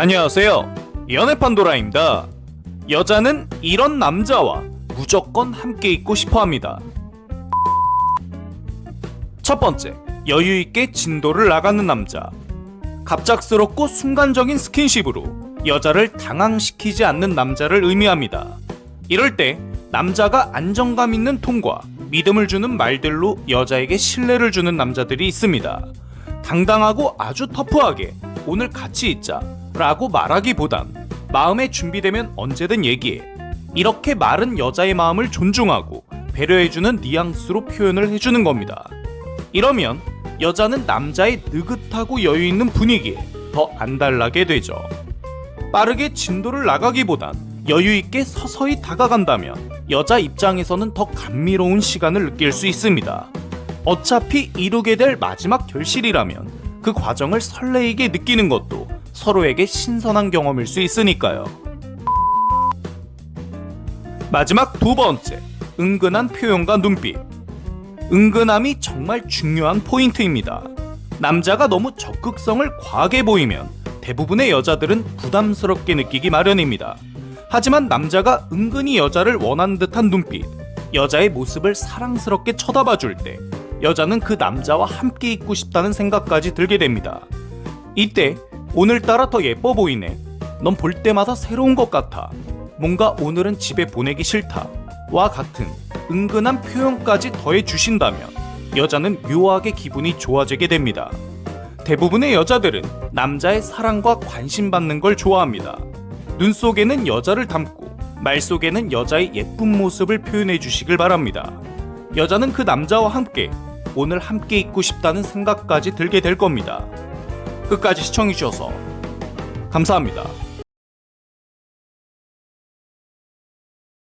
안녕하세요. 연애 판도라입니다. 여자는 이런 남자와 무조건 함께 있고 싶어 합니다. 첫 번째, 여유 있게 진도를 나가는 남자. 갑작스럽고 순간적인 스킨십으로 여자를 당황시키지 않는 남자를 의미합니다. 이럴 때 남자가 안정감 있는 톤과 믿음을 주는 말들로 여자에게 신뢰를 주는 남자들이 있습니다. 당당하고 아주 터프하게 오늘 같이 있자 라고 말하기보단 마음에 준비되면 언제든 얘기해. 이렇게 말은 여자의 마음을 존중하고 배려해주는 뉘앙스로 표현을 해주는 겁니다. 이러면 여자는 남자의 느긋하고 여유 있는 분위기에 더 안달나게 되죠. 빠르게 진도를 나가기보단 여유 있게 서서히 다가간다면 여자 입장에서는 더 감미로운 시간을 느낄 수 있습니다. 어차피 이루게 될 마지막 결실이라면 그 과정을 설레이게 느끼는 것도 서로에게 신선한 경험일 수 있으니까요. 마지막 두 번째, 은근한 표현과 눈빛. 은근함이 정말 중요한 포인트입니다. 남자가 너무 적극성을 과하게 보이면 대부분의 여자들은 부담스럽게 느끼기 마련입니다. 하지만 남자가 은근히 여자를 원하는 듯한 눈빛, 여자의 모습을 사랑스럽게 쳐다봐 줄 때, 여자는 그 남자와 함께 있고 싶다는 생각까지 들게 됩니다. 이때, 오늘따라 더 예뻐 보이네. 넌 볼 때마다 새로운 것 같아. 뭔가 오늘은 집에 보내기 싫다. 와 같은 은근한 표현까지 더해 주신다면 여자는 묘하게 기분이 좋아지게 됩니다. 대부분의 여자들은 남자의 사랑과 관심 받는 걸 좋아합니다. 눈 속에는 여자를 담고 말 속에는 여자의 예쁜 모습을 표현해 주시길 바랍니다. 여자는 그 남자와 함께 오늘 함께 있고 싶다는 생각까지 들게 될 겁니다. 끝까지 시청해 주셔서 감사합니다.